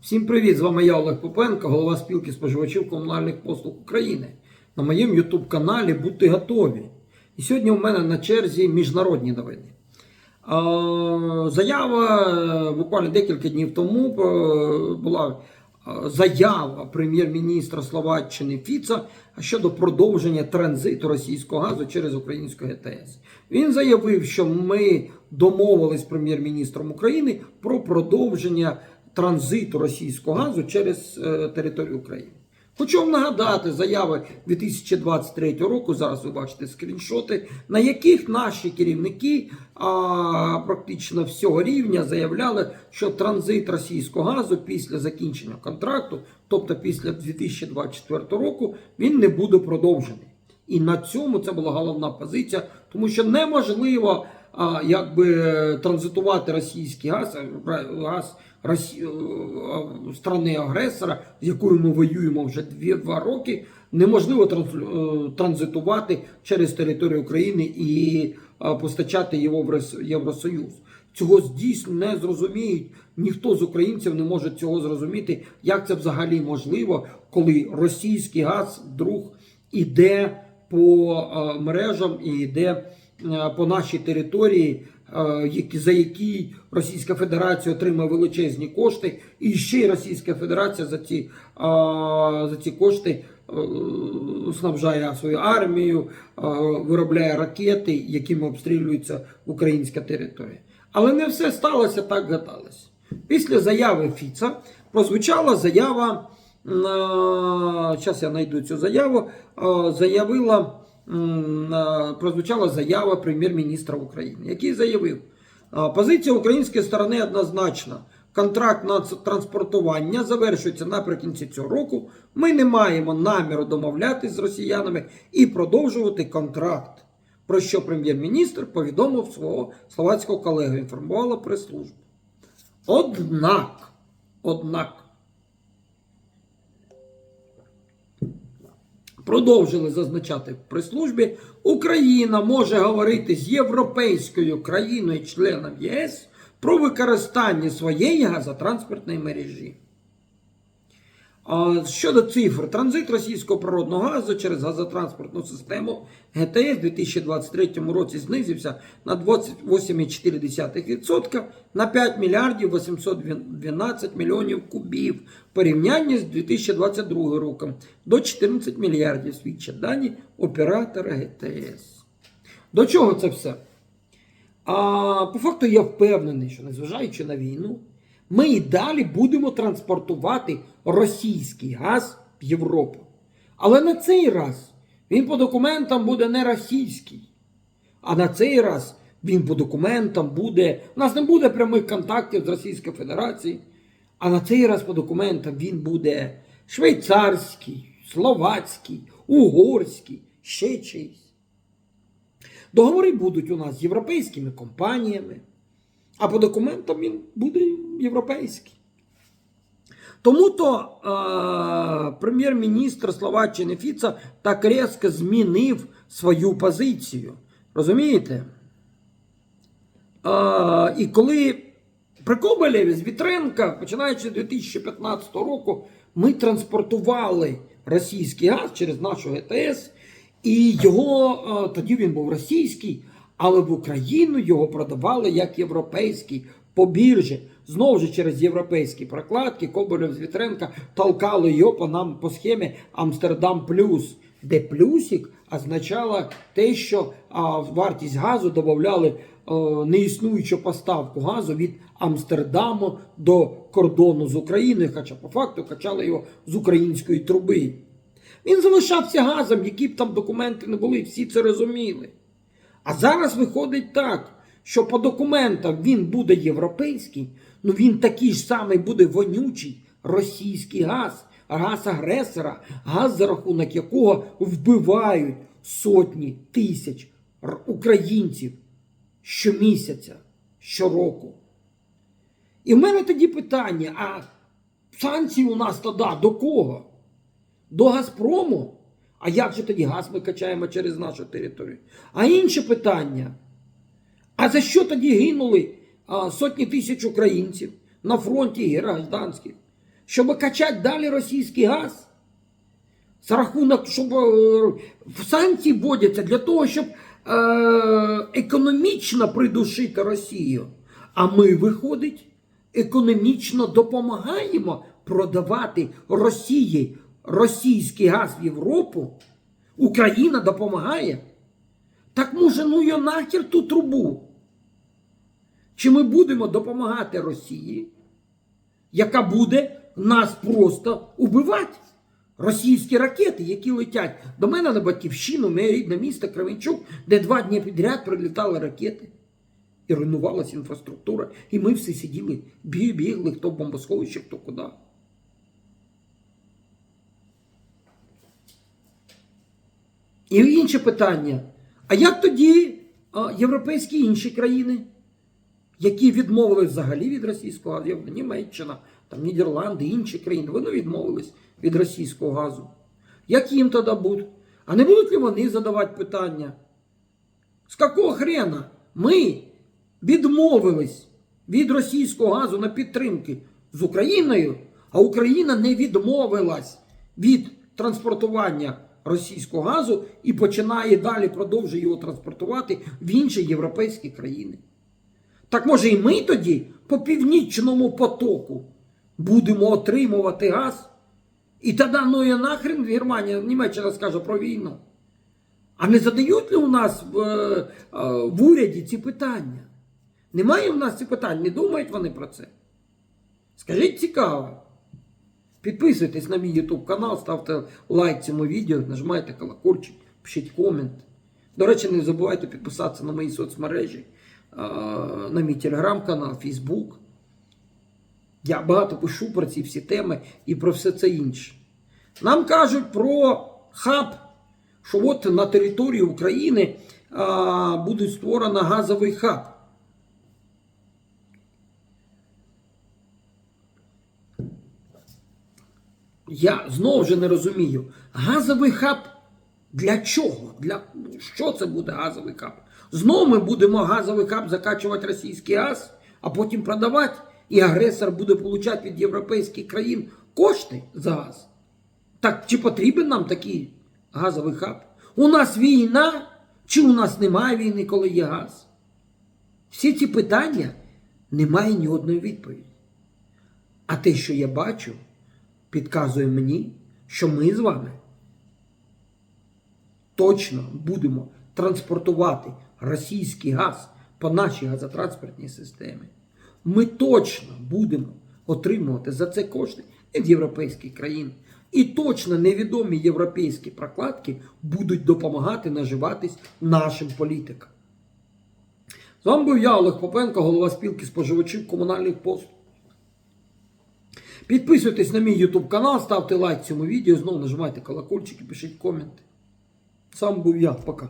Всім привіт! З вами я Олег Попенко, голова спілки споживачів комунальних послуг України. На моєму YouTube каналі Будьте готові. І сьогодні у мене на черзі міжнародні новини. Заява е, буквально декілька днів тому е, була е, заява прем'єр-міністра Словаччини Фіца щодо продовження транзиту російського газу через українську ГТС. Він заявив, що ми домовились з прем'єр-міністром України про продовження транзиту російського газу через е, територію України. Хочу вам нагадати заяви 2023 року. Зараз ви бачите скріншоти, на яких наші керівники а, практично всього рівня заявляли, що транзит російського газу після закінчення контракту, тобто після 2024 року, він не буде продовжений. І на цьому це була головна позиція, тому що неможливо якби транзитувати російський газ, газ Росі... е, страни агресора, з якою ми воюємо вже 2 роки, неможливо е, транзитувати через територію України і постачати його в Рос- Євросоюз. Цього дійсно не зрозуміють. Ніхто з українців не може цього зрозуміти, як це взагалі можливо, коли російський газ вдруг іде по е, мережам і йде по нашій території, е, за які Російська Федерація отримує величезні кошти, і ще й Російська Федерація за ці, е, за ці кошти е, снабжає свою армію, е, виробляє ракети, якими обстрілюється українська територія. Але не все сталося так гадалось. Після заяви Фіца прозвучала заява. Зараз я знайду цю заяву. е, Заявила е, прозвучала заява прем'єр-міністра України, який заявив, позиція української сторони однозначна. Контракт на транспортування завершується наприкінці цього року. Ми не маємо наміру домовлятись з росіянами і продовжувати контракт. Про що прем'єр-міністр повідомив свого словацького колегу, інформувала прес-служба. Однак, однак, продовжили зазначати в прес-службі, Україна може говорити з європейською країною членом ЄС про використання своєї газотранспортної мережі. Щодо цифр, транзит російського природного газу через газотранспортну систему ГТС у 2023 році знизився на 28,4% на 5 мільярдів 812 мільйонів кубів в порівнянні з 2022 роком до 14 мільярдів свідчать дані оператора ГТС. До чого це все? А по факту я впевнений, що незважаючи на війну, ми і далі будемо транспортувати російський газ в Європу. Але на цей раз він по документам буде не російський. А на цей раз він по документам буде. У нас не буде прямих контактів з Російською Федерацією. А на цей раз по документам він буде швейцарський, словацький, угорський, ще чийсь. Договори будуть у нас з європейськими компаніями, а по документам він буде європейський. Тому то е, прем'єр-міністр Словаччини Фіца так різко змінив свою позицію. Розумієте? Е, і коли при Коболєві з Вітренка, починаючи з 2015 року, ми транспортували російський газ через нашу ГТС, і його е, тоді він був російський, але в Україну його продавали як європейський по біржі. Знову ж через європейські прокладки Коболєв з Вітренка толкали його по нам по схемі Амстердам Плюс, де плюсик означало те, що а, вартість газу додавали е, неіснуючу поставку газу від Амстердаму до кордону з Україною, хоча по факту качали його з української труби. Він залишався газом, які б там документи не були, всі це розуміли. А зараз виходить так, що по документам він буде європейський, ну він такий ж самий буде вонючий російський газ, газ агресора, газ, за рахунок якого вбивають сотні тисяч українців щомісяця, щороку. І в мене тоді питання: а санкції у нас тоді до кого? До Газпрому? А як же тоді газ ми качаємо через нашу територію? А інше питання. А за що тоді гинули а, сотні тисяч українців? на фронті гражданських, щоб качати далі російський газ. За рахунок, щоб е, санкції вводяться для того, щоб е, економічно придушити Росію. А ми, виходить, економічно допомагаємо продавати Росії російський газ в Європу. Україна допомагає. Так може, ну йо нахер ту трубу. Чи ми будемо допомагати Росії, яка буде нас просто убивати? Російські ракети, які летять до мене на батьківщину, моє рідне місто Кременчук, де два дні підряд прилітали ракети. І руйнувалася інфраструктура. І ми всі сиділи, бігли, хто в бомбосховище, хто куди. І інше питання. А як тоді європейські інші країни, які відмовились взагалі від російського газу, Німеччина, там Нідерланди, інші країни, вони відмовились від російського газу. Як їм тоді буде? А не будуть ли вони задавати питання? З какого хрена ми відмовились від російського газу на підтримки з Україною, а Україна не відмовилась від транспортування російського газу і починає далі продовжує його транспортувати в інші європейські країни. Так може і ми тоді по північному потоку будемо отримувати газ? І тоді ну і нахрен Германія, Німеччина скаже про війну. А не задають ли у нас в, е, в уряді ці питання? Немає у нас цих питань, не думають вони про це. Скажіть цікаво. Підписуйтесь на мій YouTube канал, ставте лайк цьому відео, нажимайте колокольчик, пишіть комент. До речі, не забувайте підписатися на мої соцмережі, на мій телеграм-канал, Фейсбук. Я багато пишу про ці всі теми і про все це інше. Нам кажуть про хаб, що от на території України а, буде створено газовий хаб. Я знову ж не розумію. Газовий хаб для чого? Для що це буде газовий хаб? Знову ми будемо газовий хаб закачувати російський газ, а потім продавати, і агресор буде получати від європейських країн кошти за газ. Так чи потрібен нам такий газовий хаб? У нас війна, чи у нас немає війни, коли є газ? Всі ці питання немає ні одної відповіді. А те, що я бачу, підказує мені, що ми з вами точно будемо транспортувати російський газ по нашій газотранспортній системі. Ми точно будемо отримувати за це кошти від європейських країн. І точно невідомі європейські прокладки будуть допомагати наживатись нашим політикам. З вами був я, Олег Попенко, голова спілки споживачів комунальних послуг. Підписуйтесь на мій YouTube канал, ставте лайк цьому відео, знову нажимайте колокольчик і пишіть коменти. Сам був я. Пока.